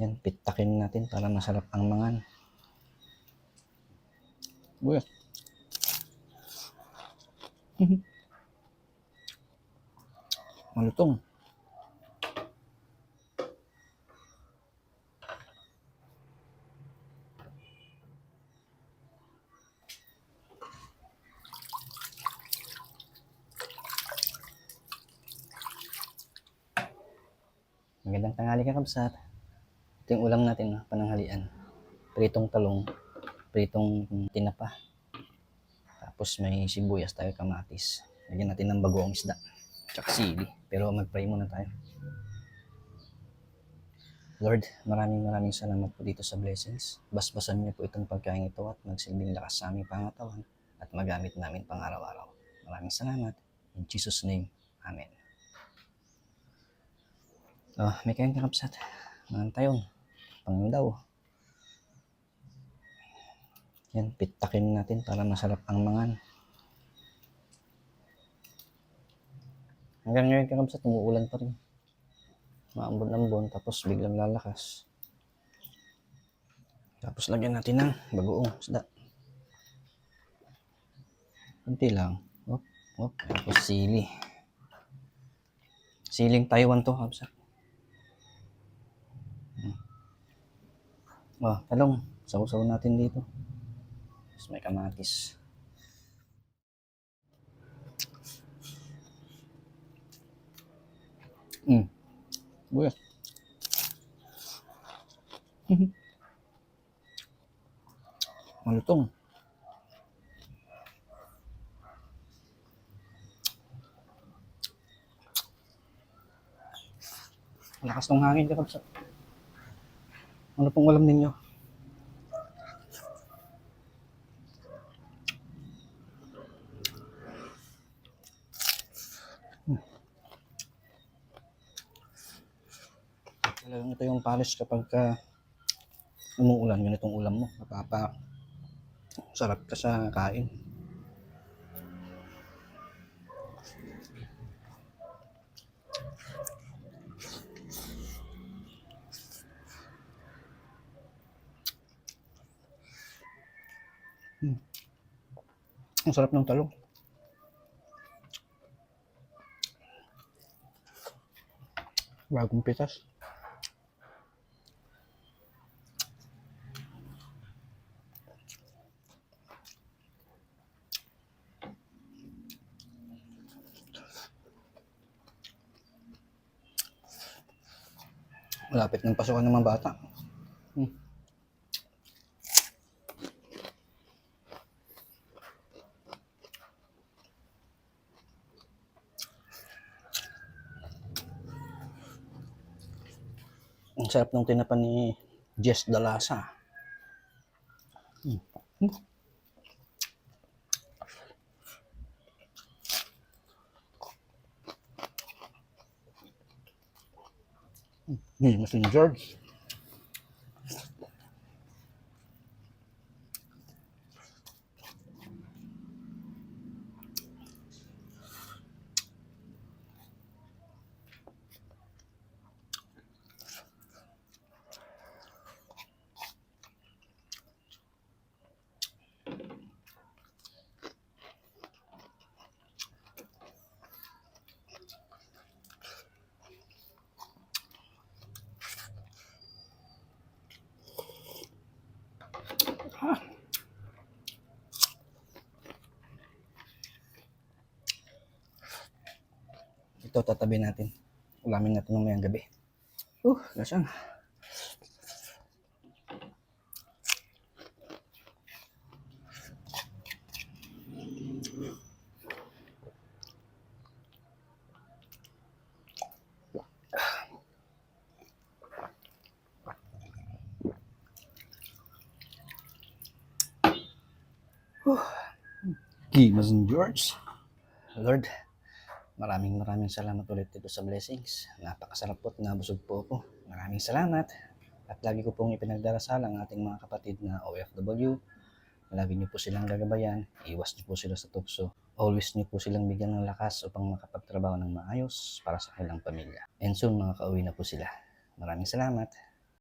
Yan, pitakin natin para masarap ang mangan. Buyas. Malutong. Magandang tanghali ka, Kabsat. Ito yung ulam natin, no? pananghalian. Pritong talong, pritong tinapa. Tapos may sibuyas tayo, kamatis. Lagyan natin ng bagoong isda. Tsaka sili. Pero mag-pray muna tayo. Lord, maraming maraming salamat po dito sa blessings. Basbasan niyo po itong pagkain ito at magsilbing lakas sa aming pangatawan at magamit namin pang araw-araw. Maraming salamat. In Jesus' name, Amen. Oh, may kain ka kapsat. Mga tayon. Pangandaw. Yan, pitakin natin para masarap ang mangan. Hanggang ngayon ka kapsat, umuulan pa rin. Maambon-ambon, tapos biglang lalakas. Tapos lagyan natin ng bagoong isda. Kunti lang. Op, op. Tapos sili. Siling Taiwan to, kapsat. Oh, talong. Saw-saw natin dito. Tapos may kamatis. Mm. Buyas. Malutong. Lakas ng hangin ka kapsa. Ano pong alam ninyo? Hmm. Talagang ito yung polish kapag ka umuulan, ganitong ulam mo. Napapa sarap ka sa kain. Ang sarap ng talong. Bagong pitas. Malapit ng pasukan ng mga bata. Hmm. Ang sarap ng tinapa ni Jess Dalasa. Mm. Mm. Mm, Mr. George. Ito tatabi natin. Ulamin natin mamayang gabi. Uh, lasang. Gimas and George. Lord, maraming maraming salamat ulit dito sa blessings. Napakasarap po at nabusog po ako. Maraming salamat. At lagi ko pong ipinagdarasal ang ating mga kapatid na OFW. Lagi niyo po silang gagabayan. Iwas niyo po sila sa tukso. Always niyo po silang bigyan ng lakas upang makapagtrabaho ng maayos para sa kanilang pamilya. And soon, makakauwi na po sila. Maraming salamat.